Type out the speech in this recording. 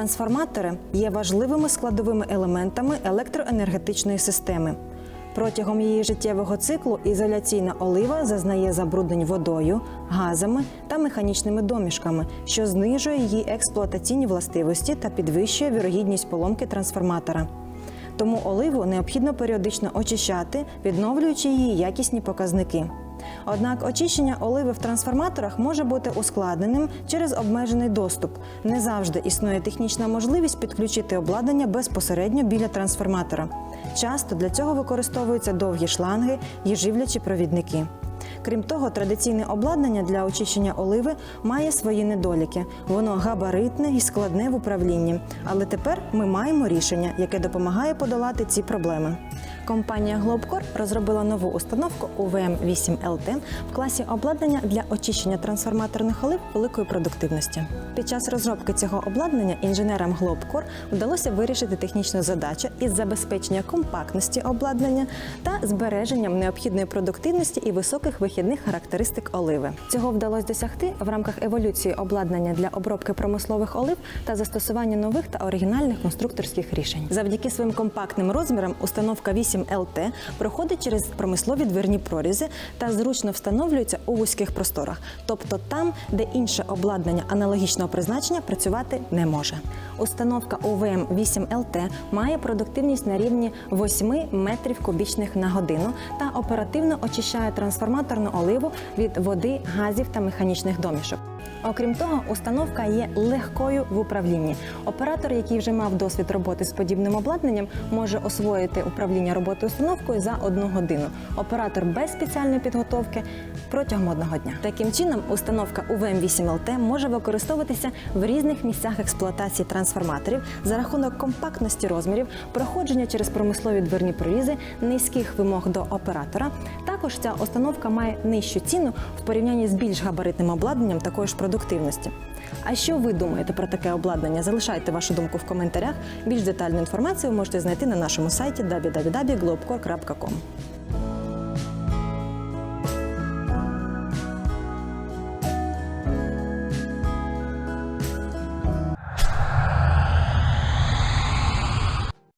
Трансформатори є важливими складовими елементами електроенергетичної системи. Протягом її життєвого циклу ізоляційна олива зазнає забруднень водою, газами та механічними домішками, що знижує її експлуатаційні властивості та підвищує вірогідність поломки трансформатора. Тому оливу необхідно періодично очищати, відновлюючи її якісні показники. Однак очищення оливи в трансформаторах може бути ускладненим через обмежений доступ. Не завжди існує технічна можливість підключити обладнання безпосередньо біля трансформатора. Часто для цього використовуються довгі шланги і живлячі провідники. Крім того, традиційне обладнання для очищення оливи має свої недоліки. Воно габаритне і складне в управлінні. Але тепер ми маємо рішення, яке допомагає подолати ці проблеми. Компанія Globcore розробила нову установку uvm 8 lt в класі обладнання для очищення трансформаторних олив великої продуктивності. Під час розробки цього обладнання інженерам Globcore вдалося вирішити технічну задачу із забезпечення компактності обладнання та збереженням необхідної продуктивності і високих вихідних характеристик оливи. Цього вдалося досягти в рамках еволюції обладнання для обробки промислових олив та застосування нових та оригінальних конструкторських рішень. Завдяки своїм компактним розмірам установка 8 ЛТ проходить через промислові дверні прорізи та зручно встановлюється у вузьких просторах, тобто там, де інше обладнання аналогічного призначення працювати не може. Установка ОВМ 8 ЛТ має продуктивність на рівні 8 метрів кубічних на годину та оперативно очищає трансформаторну оливу від води, газів та механічних домішок. Окрім того, установка є легкою в управлінні. Оператор, який вже мав досвід роботи з подібним обладнанням, може освоїти управління роботи установкою за одну годину. Оператор без спеціальної підготовки протягом одного дня. Таким чином, установка УВМ 8 ЛТ може використовуватися в різних місцях експлуатації трансформаторів за рахунок компактності розмірів, проходження через промислові дверні прорізи, низьких вимог до оператора. Також ця установка має нижчу ціну в порівнянні з більш габаритним обладнанням такої ж продуктивності. А що ви думаєте про таке обладнання? Залишайте вашу думку в коментарях. Більш детальну інформацію ви можете знайти на нашому сайті www.globcore.com.